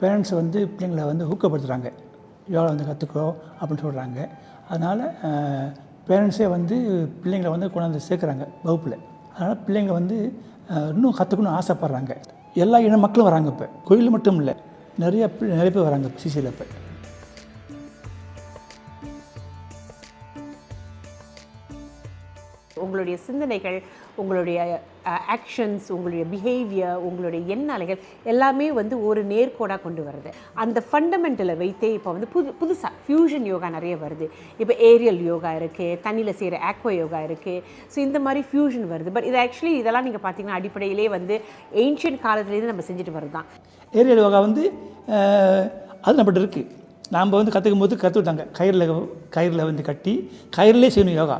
Parents வந்து பிள்ளைங்களை வந்து ஊக்கப்படுத்துகிறாங்க யோகா வந்து கற்றுக்கோ அப்படின்னு சொல்கிறாங்க அதனால் பேரண்ட்ஸே வந்து பிள்ளைங்களை வந்து கொண்டாந்து சேர்க்குறாங்க வகுப்பில். அதனால் பிள்ளைங்க வந்து இன்னும் கற்றுக்கணும்னு ஆசைப்பட்றாங்க. எல்லா இன மக்களும் வராங்க இப்போ. கோயில் மட்டும் இல்லை நிறைய நிறைய பேர் வராங்க சிசியில் இப்போ. உங்களுடைய சிந்தனைகள் உங்களுடைய ஆக்ஷன்ஸ் உங்களுடைய பிஹேவியர் உங்களுடைய எண்ணாலைகள் எல்லாமே வந்து ஒரு நேர்கோடாக கொண்டு வருது. அந்த ஃபண்டமெண்டலை வைத்தே இப்போ வந்து புது புதுசாக ஃபியூஷன் யோகா நிறைய வருது. இப்போ ஏரியல் யோகா இருக்குது தண்ணியில் செய்கிற ஆக்வா யோகா இருக்குது ஸோ இந்த மாதிரி ஃபியூஷன் வருது. பட் இது ஆக்சுவலி இதெல்லாம் நீங்கள் பார்த்தீங்கன்னா அடிப்படையிலே வந்து ஏன்ஷியன் காலத்துலேருந்து நம்ம செஞ்சுட்டு வருது தான் ஏரியல் யோகா வந்து அது நம்மகிட்ட இருக்குது நாம் வந்து கற்றுக்கும் போது கற்றுக்கிட்டாங்க கயிறில் கயிறில் வந்து கட்டி கயிறுலேயே செய்யணும் யோகா.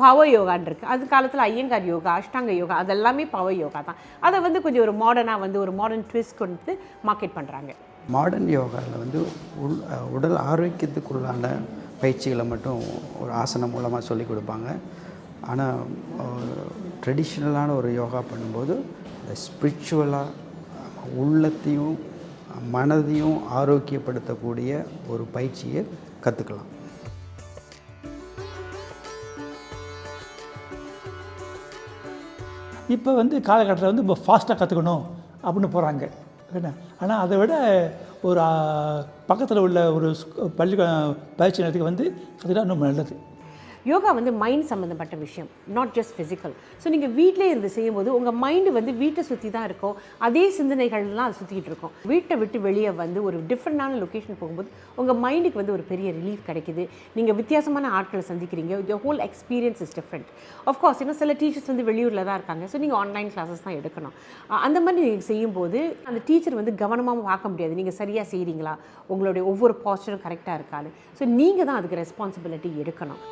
பவர் யோகான் இருக்குது அது காலத்தில் ஐயங்கார் யோகா அஷ்டாங்க யோகா அதெல்லாமே பவர் யோகா தான். அதை வந்து கொஞ்சம் ஒரு மாடர்னாக வந்து ஒரு மாடர்ன் ட்விஸ்ட் கொடுத்து மார்க்கெட் பண்ணுறாங்க மாடர்ன் யோகாவில் வந்து உள் உடல் ஆரோக்கியத்துக்குள்ளான பயிற்சிகளை மட்டும் ஒரு ஆசனம் மூலமாக சொல்லி கொடுப்பாங்க. ஆனால் ட்ரெடிஷ்னலான ஒரு யோகா பண்ணும்போது இந்த ஸ்பிரிச்சுவலாக உள்ளத்தையும் மனதையும் ஆரோக்கியப்படுத்தக்கூடிய ஒரு பயிற்சியை கற்றுக்கலாம் இப்போ வந்து காலகட்டத்தில் வந்து இப்போ ஃபாஸ்ட்டாக கற்றுக்கணும் அப்படின்னு போகிறாங்க. என்ன? ஆனால் அதை விட ஒரு பக்கத்தில் உள்ள ஒரு பள்ளி பயிற்சி நேரத்துக்கு வந்து கற்றுக்கிட்டா இன்னும் நல்லது. யோகா வந்து மைண்ட் சம்மந்தப்பட்ட விஷயம் நாட் ஜஸ்ட் ஃபிசிக்கல் ஸோ நீங்கள் வீட்டிலே இருந்து செய்யும்போது உங்கள் மைண்டு வந்து வீட்டை சுற்றி தான் இருக்கும். அதே சிந்தனைகள்லாம் அது சுற்றிக்கிட்டு இருக்கும். வீட்டை விட்டு வெளியே வந்து ஒரு டிஃப்ரெண்டான லொக்கேஷன் போகும்போது உங்கள் மைண்டுக்கு வந்து ஒரு பெரிய ரிலீஃப் கிடைக்குது. நீங்கள் வித்தியாசமான ஆட்களை சந்திக்கிறீங்க. The whole experience is different of course இன்னும் சில டீச்சர்ஸ் வந்து வெளியூரில் தான் இருக்காங்க. ஸோ நீங்கள் ஆன்லைன் கிளாஸஸ் தான் எடுக்கணும். அந்த மாதிரி நீங்கள் செய்யும்போது அந்த டீச்சர் வந்து கவனமாக பார்க்க முடியாது. நீங்கள் சரியாக செய்கிறீங்களா உங்களுடைய ஒவ்வொரு பாஸ்டரும் கரெக்டாக இருக்காது. ஸோ நீங்கள் தான் அதுக்கு ரெஸ்பான்சிபிலிட்டி எடுக்கணும்.